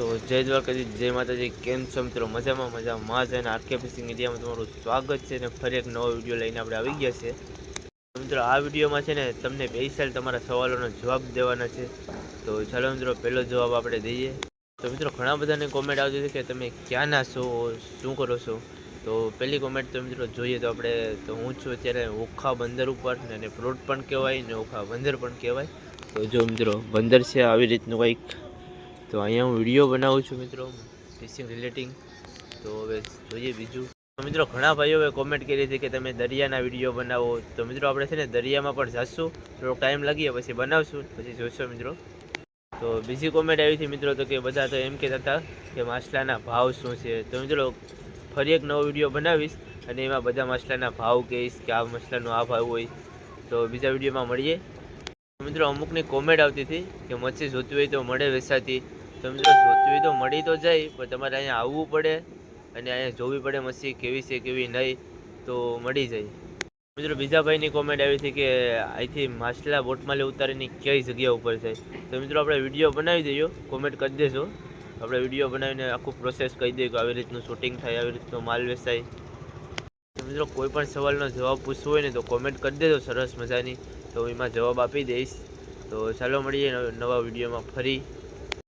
તો જય દ્વારકાજી જય માતાજી, કેમ છો મિત્રો? મજામાં મજામાં. છે અને આરકે ફિશિંગ મીડિયામાં તમારું સ્વાગત છે અને ફરી એક નવો વીડિયો લઈને આપણે આવી ગયા છે મિત્રો, આ વિડીયોમાં છે ને તમને સાલ તમારા સવાલોનો જવાબ દેવાના છે. તો ચાલો મિત્રો, પહેલો જવાબ આપણે દઈએ. તો મિત્રો, ઘણા બધાને કોમેન્ટ આવતી હતી કે તમે ક્યાંના છો, શું કરો છો? તો પહેલી કોમેન્ટ તો મિત્રો જોઈએ તો આપણે, તો હું છું અત્યારે ઓખા બંદર ઉપર ને એને પ્લોટ પણ કહેવાય ને ઓખા બંદર પણ કહેવાય. તો જો મિત્રો, બંદર છે, આવી રીતનું કંઈક તો અહીંયા હું વીડિયો બનાવું છું મિત્રો ફિશિંગ રિલેટિંગ તો હવે જોઈએ બીજું. મિત્રો, ઘણા ભાઈઓએ કોમેન્ટ કરી હતી કે તમે દરિયાના વીડિયો બનાવો. તો મિત્રો, આપણે છે ને દરિયામાં પણ જઈશું થોડોક ટાઈમ લાગીએ, પછી બનાવશું. પછી જોઈશું મિત્રો. તો બીજી કોમેન્ટ આવી હતી મિત્રો, તો કે બધા તો એમ કહેતા હતા કે માછલાના ભાવ શું છે? તો મિત્રો, ફરી એક નવો વીડિયો બનાવીશ અને એમાં બધા માછલાના ભાવ કહીશ કે આ માછલાનો આ ભાવ હોય. તો બીજા વિડીયોમાં મળીએ. મિત્રો, અમુકની કોમેન્ટ આવતી હતી કે મચ્છી જોતી હોય તો મળે વેસાતી તો મિત્રો જોતી તો મળી તો જાય, પણ તમારે અહીંયા આવવું પડે અને અહીંયા જોવી પડે મસ્તી કેવી છે, કેવી નહીં, તો મળી જાય. મિત્રો, બીજા ભાઈની કોમેન્ટ આવી હતી કે અહીંથી માછલા બોટમાં ઉતારીને કઈ જગ્યા ઉપર જાય તો મિત્રો, આપણે વીડિયો બનાવી દઈએ. કોમેન્ટ કરી દેજો. આપણે વીડિયો બનાવીને આખું પ્રોસેસ કહી દઈએ કે આવી રીતનું શૂટિંગ થાય, આવી રીતનો માલ વેચાય. મિત્રો, કોઈ પણ સવાલનો જવાબ પૂછવો હોય ને તો કોમેન્ટ કરી દેજો, સરસ મજાની. તો એમાં જવાબ આપી દઈશ. તો ચાલો મળીએ નવા વિડીયોમાં ફરી.